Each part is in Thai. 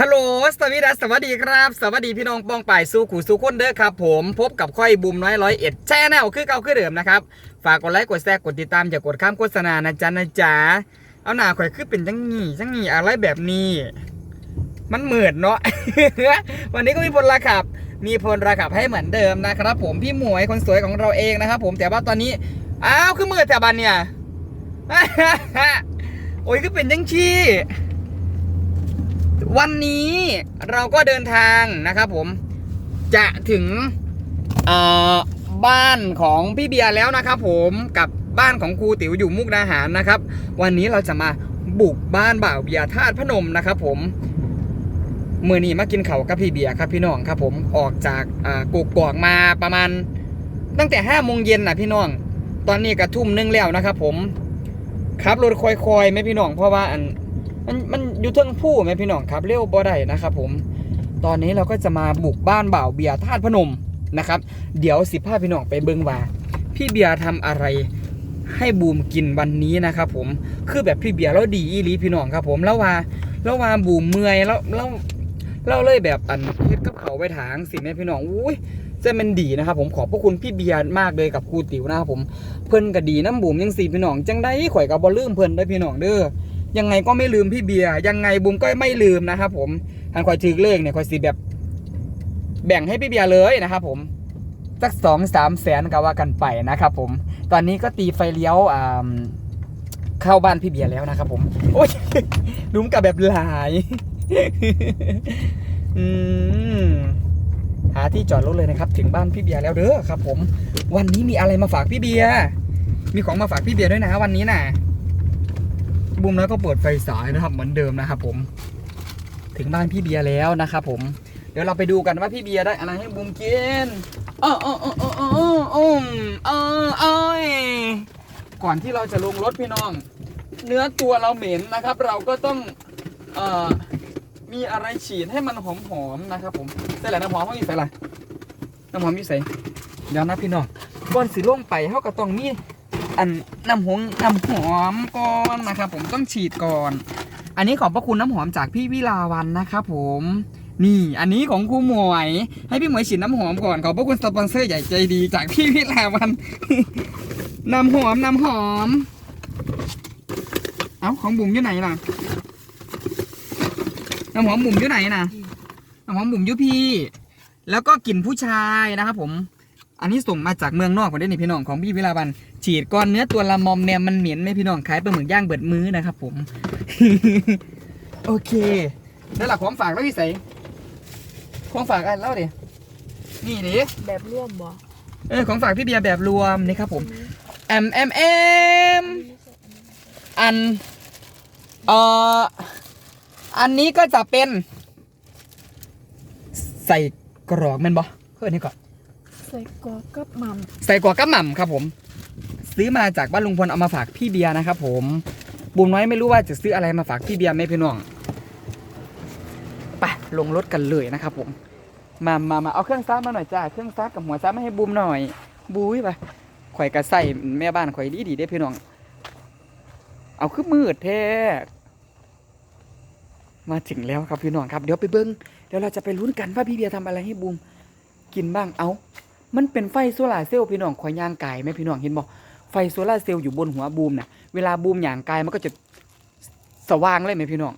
ฮัลโหลสวัสดีครับสวัสดีครับ สวัสดีพี่น้องปองป่ายสู่ขู่สู่คนเด้อครับผมพบกับค่อยบุมน้อยร้อยเอ็ดแช่แนวคือเก่าคือเดิมนะครับ ฝากกดไลค์กดแชร์กดติดตามอย่ากดข้ามโฆษณานะจ๊ะนะจ๊ะเอาหน้าข่อยคือเป็นจังงี้จังงี้อะไรแบบนี้ มันเหมือนเนาะ วันนี้ก็มีพลราขับ มีพลราขับให้เหมือนเดิมนะครับ ผมพี่หมวยคนสวยของเราเองนะครับ ผมแต่ว่าตอนนี้อ้าวคือมืดแต่บันเนี่ยโอ้ยคือเป็นจังชี่ วันนี้เราก็เดินทางนะครับผมจะถึงบ้านของพี่เบียร์แล้วนะครับผมกับบ้านของครูติ๋วอยู่มุกดาหารนะครับ วันนี้เราจะมาบุกบ้านบ่าวเบียร์ธาตุพนมนะครับผมเมื่อนี้มากินเขากับพี่เบียร์ครับพี่น้องครับผมออกจากกุกกอกมาประมาณ ตั้งแต่ห้าโมงเย็นนะพี่น้อง ตอนนี้กระทุ่มหนึงแล้วนะครับผมขับรถคอยๆไหมพี่น้องเพราะว่าอัน มันมันอยู่เทิงผู้ไหมพี่น้องครับเร็วบ่ได้นะครับผมตอนนี้เราก็จะมาบุกบ้านบ่าวเบียร์ธาตุพนมนะครับ เดี๋ยวสิพาพี่น้องไปเบิงว่า พี่เบียร์ทำอะไรให้บูมกินวันนี้นะครับผมคือแบบพี่เบียร์แล้วดีอีหลีพี่น้องครับ ผมแล้วว่าแล้วว่าบูมเมื่อยแล้วแล้วเราเลยแบบอันเฮ็ดกับเขาวไปถางสิแม่พี่น้องอุ้ยจะมันดีนะครับ ผมขอบพระคุณพี่เบียร์มากเลยกับครูติ๋วนะครับผมเพิ่นก็ดีน้ำบูมยังสีพี่น้องจังได้ข่อยก็บ่ลืมเพิ่นได้พี่น้องเด้อ ยังไงก็ไม่ลืมพี่เบียร์ยังไงบุ้มก็ไม่ลืมนะครับผมทางคอยถือเลขเนี่ยคอยสีแบบ แบ่งให้พี่เบียร์เลยนะครับผมสักสองสามแสนก็ว่ากันไปนะครับผมตอนนี้ก็ตีไฟเลี้ยวเข้าบ้านพี่เบียร์แล้วนะครับผมโอ้ยดุมกับแบบหลายหาที่จอดรถเลยนะครับ ถึงบ้านพี่เบียร์แล้วเด้อครับ ผม วันนี้มีอะไรมาฝากพี่เบียร์มีของมาฝากพี่เบียร์ด้วยนะวันนี้น่ะ บูมแล้วก็เปิดไฟสายนะครับเหมือนเดิมนะครับผม ถึงบ้านพี่เบียร์แล้วนะครับผม เดี๋ยวเราไปดูกันว่าพี่เบียร์ได้อะไรให้บูมกินอ้ออ้ออ้ออ้ออ้ออ้ออ้ออ้ออ้ยก่อนที่เราจะลงรถพี่น้อง เนื้อตัวเราเหม็นนะครับ เราก็ต้องเอ่อมีอะไรฉีดให้มันหอมๆนะครับผมใส่แหละน้ำหอมเขาอยู่ใส่อะไรน้ำหอมอยู่ใส่เดี๋ยวนะพี่น้องก่อนสิลงไปเขาก็ต้องมี อันน้ำหงน้ำหอมก่อนนะครับผมต้องฉีดก่อน อันนี้ขอบพระคุณน้ำหอมจากพี่วิลาวันนะครับผมนี่อันนี้ของครูหมวย ให้พี่หมวยฉีดน้ำหอมก่อนขอบพระคุณสปอนเซอร์ใหญ่ใจดีจากพี่วิลาวันน้ำหอมน้ำหอม เอ้าของบุ๋มอยู่ไหนล่ะน้ำหอมบุ๋มอยู่ไหนนะน้ำหอมบุ๋มอยู่พี่ แล้วก็กลิ่นผู้ชายนะครับผม อันนี้ส่งมาจากเมืองนอกผมได้นี่พี่น้องของพี่วิลาวันฉีดก้อนเนื้อตัวละมอมแนมมันเหม็นไหมพี่น้องขายปลาหมึกย่างเบิดมื้อนะครับผม โอเคแล้วหลักของฝากแล้วพี่ใสของฝากอันเล่าดินี่ดิแบบร่วมบ่เออของฝากพี่เบียร์แบบรวมนี่ครับผมแอมแอมแอมอันเอ่ออันนี้ก็จะเป็น ใส่กรอกแมันบ่เฮ้ยนี่ก่อน ใส่กรอกกับหม่ใส่กรอกกระหม่ำครับผม ซื้อมาจากบ้านลุงพลเอามาฝากพี่เบียร์นะครับผมบุญน้อยไม่รู้ว่าจะซื้ออะไรมาฝากพี่เบียร์ไหมพี่น้องไปลงรถกันเลยนะครับผมมามามาเอาเครื่องซักมาหน่อยจ้าเครื่องซักกับหัวซักมาให้บูมหน่อยบุ้ยไปข่อยกระใส่แม่บ้านข่อยดีดีได้อพี่น้อง เอาคือมืดแท้มาถึงแล้วครับพี่น้องครับ เดี๋ยวไปเบิ้งเดี๋ยวเราจะไปลุ้นกันว่าพี่เบียร์ทำอะไรให้บูมกินบ้างเอา มันเป็นไฟโซลาเซลล์พี่น้องข่อยย่างกายไหมพี่น้องเห็นบอกไฟโซลาเซลล์อยู่บนหัวบูมน่ะเวลาบูมย่างกายมันก็จะสว่างเลยไหมพี่น้อง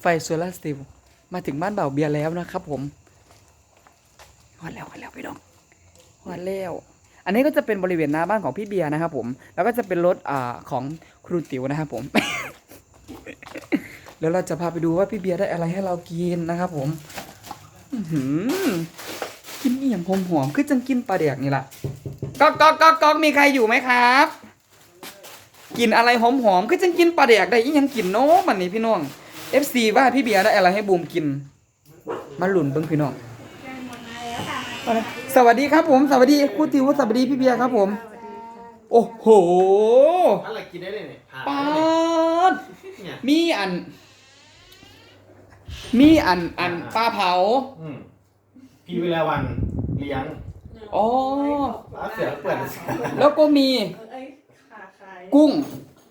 ไฟโซลาเซลล์มาถึงบ้านเบ่าเบียร์แล้วนะครับผมฮอดแล้วฮอดแล้วพี่น้องฮอดแล้วอันนี้ก็จะเป็นบริเวณหน้าบ้านของพี่เบียร์นะครับผม แล้วก็จะเป็นรถอ่าของครูติ๋วนะครับผมแล้วเราจะพาไปดูว่าพี่เบียร์ได้อะไรให้เรากินนะครับผม อื กินอหย่างหอมหอมๆคือจังกินปลาแดกนี่แหละก๊อกก๊อกก๊อกก๊อกมีใครอยู่ไหมครับกินอะไรหอมหอมๆคือจังกินปลาแดกได้อีหยังกินโน้มันนี่พี่น้อง FC ว่าพี่เบียร์ได้อะไรให้บูมกิน มาหลุนเบิ้งพี่น้องเอาเลยสวัสดีครับผม สวัสดีครูติวสวัสดีพี่เบียร์ครับผม โอ้โหอะไรกินได้เลยเนี่ยผ่านปาดเนี่ยมีอัน มีอันอันปลาเผาอืม พี่วิลาวันเลี้ยง อ๋อแล้วเสือเปิด แล้วก็มีเอ้ยขาขายกุ้ง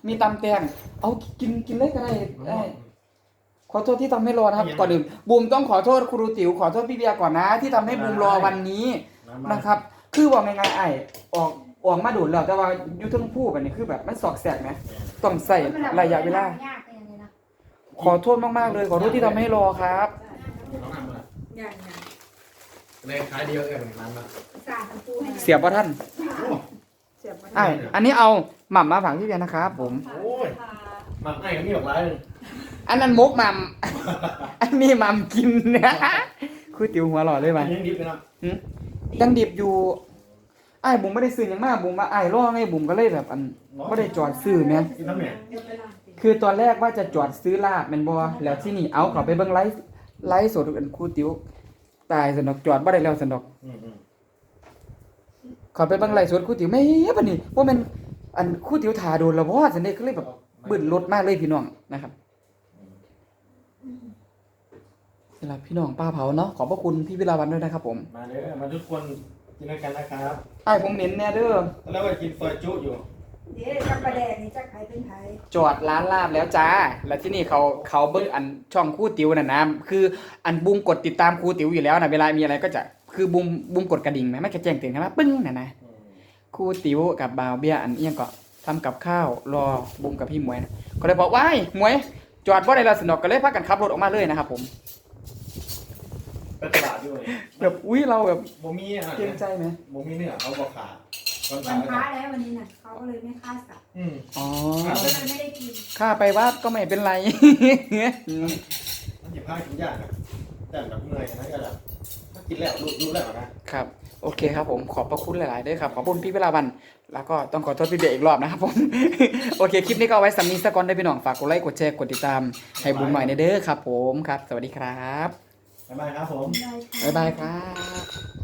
มีตำแตงเอากินกินเลยก็ได้ได้ ขอโทษที่ทำให้รอนะครับ ก่อนอื่นบูมต้องขอโทษครูติ๋วขอโทษพี่เบียร์ก่อนนะ ที่ทำให้บูมรอวันนี้นะครับ คือว่าไงไอ้ออกออกมาดูดแล้วแต่ว่าอยู่เทั้งผู้แบบนี้คือแบบมันสอกแสกไหมต้องใส่ระยะเวลายากเป็นยังไงนะขอโทษมากๆเลย ขอโทษที่ทำให้รอครับน้องนำมาอย่างอย่าง เลยขายเดียวเอ็มน้ำมาสาดตะปูให้เสียบป่ะท่านเสียบมาไอ้อันนี้เอาหม่ำมาฝากพี่เบียร์นะครับผม โอ้ยหมักไอ้ก็มีหลากหลายเลยอันนั้นมุกหม่ำ อันนี้หม่ำกินนะคือติ๋วหัวหล่อเลยไหมยังดิบเลยนะยังดิบอยู่ไอ้ายบุ๋มไม่ได้ซื้อหยังมากบุ๋มว่าไอ้ายรอไงบุ๋มก็เลยแบบอันไม่ได้จอดซื้อเนี่ยกินทั้งแม่คือตอนแรกว่าจะจอดซื้อลาบแมนบอแล้วที่นี่เอาเขาไปเบิ่งไลฟ์ไลฟ์สดอันครูติ๋ว ตายสนดอกจอดบ่ได้แล้วสนดอกอืมอืมเขาไปเบิ่งไลฟ์สดครูติ๋วไม่เฮ้ยปะนี่ว่ามันอันครูติ๋วถ่าโดนแล้วบ่สันเด้ก็เลยแบบบึ้นรถมากเลยพี่น้องนะครับสำหรับพี่น้องป้าเผาเนาะขอบพระคุณพี่วิลาวันด้วยนะครับผมมาเด้อมาทุกคนกินด้วยกันนะครับไอ้ายผมเน้นแน่เด้อตอนแรกว่ากินซอยจุอยู่ เดี๋ยวจักประแดกนี่จักใครเป็นใครจอดร้านลาบแล้วจ้า แล้วที่นี่เขาเขาเบิ้งอันช่องครู่ติ๋วน่ะนะคืออันบุมกดติดตามครูติ๋วอยู่แล้วนะเวลามีอะไรก็จะคือบุมบุมกดกระดิ่งไหมไม่กระแจ้งเตือนครับว่าปึ้งน่ะนะอืมครูติ๋วกับบาวเบียอันเอียงก็ทำกับข้าวรอบุมกับพี่หมวยนะก็เลยบอกว้ายหมวย จอดบ่ได้แล้วสนอกก็เลยพากันขับรถออกมาเลยนะครับผมไปตลาดด้วยแบบอุ้ยเราแบบโมมี่อะเกรงใจไหมโมมี่เนี่ยเขาบอกขาด ตอนวัขานยพระแล้ววันนี้น่ะเขาก็เลยไม่ฆ่าสัตว์อืมอ๋อเขาก็เลยไม่ได้กินข้าไปวัดก็ไม่เป็นไรมันหยิบผ้ากินยากอะแต่แบบเหนื่อยนะก็แบบถ้ากินแล้วรู้รู้แล้วนะครับ โอเคครับผมขอบพระคุณหลายๆด้วยครับ ขอบคุณพี่เวลาวัน แล้วก็ต้องขอโทษพี่เบยอีกรอบนะครับผม โอเค คลิปนี้ก็เอาไว้สำนีสกอนได้พี่น้องฝากกดไลค์กดแชร์กดติดตาม ให้บุญหน่อยในเด้อครับ ผมครับ สวัสดีครับบ๊ายบายครับผม ได้ค่ะ บ๊ายบายครับ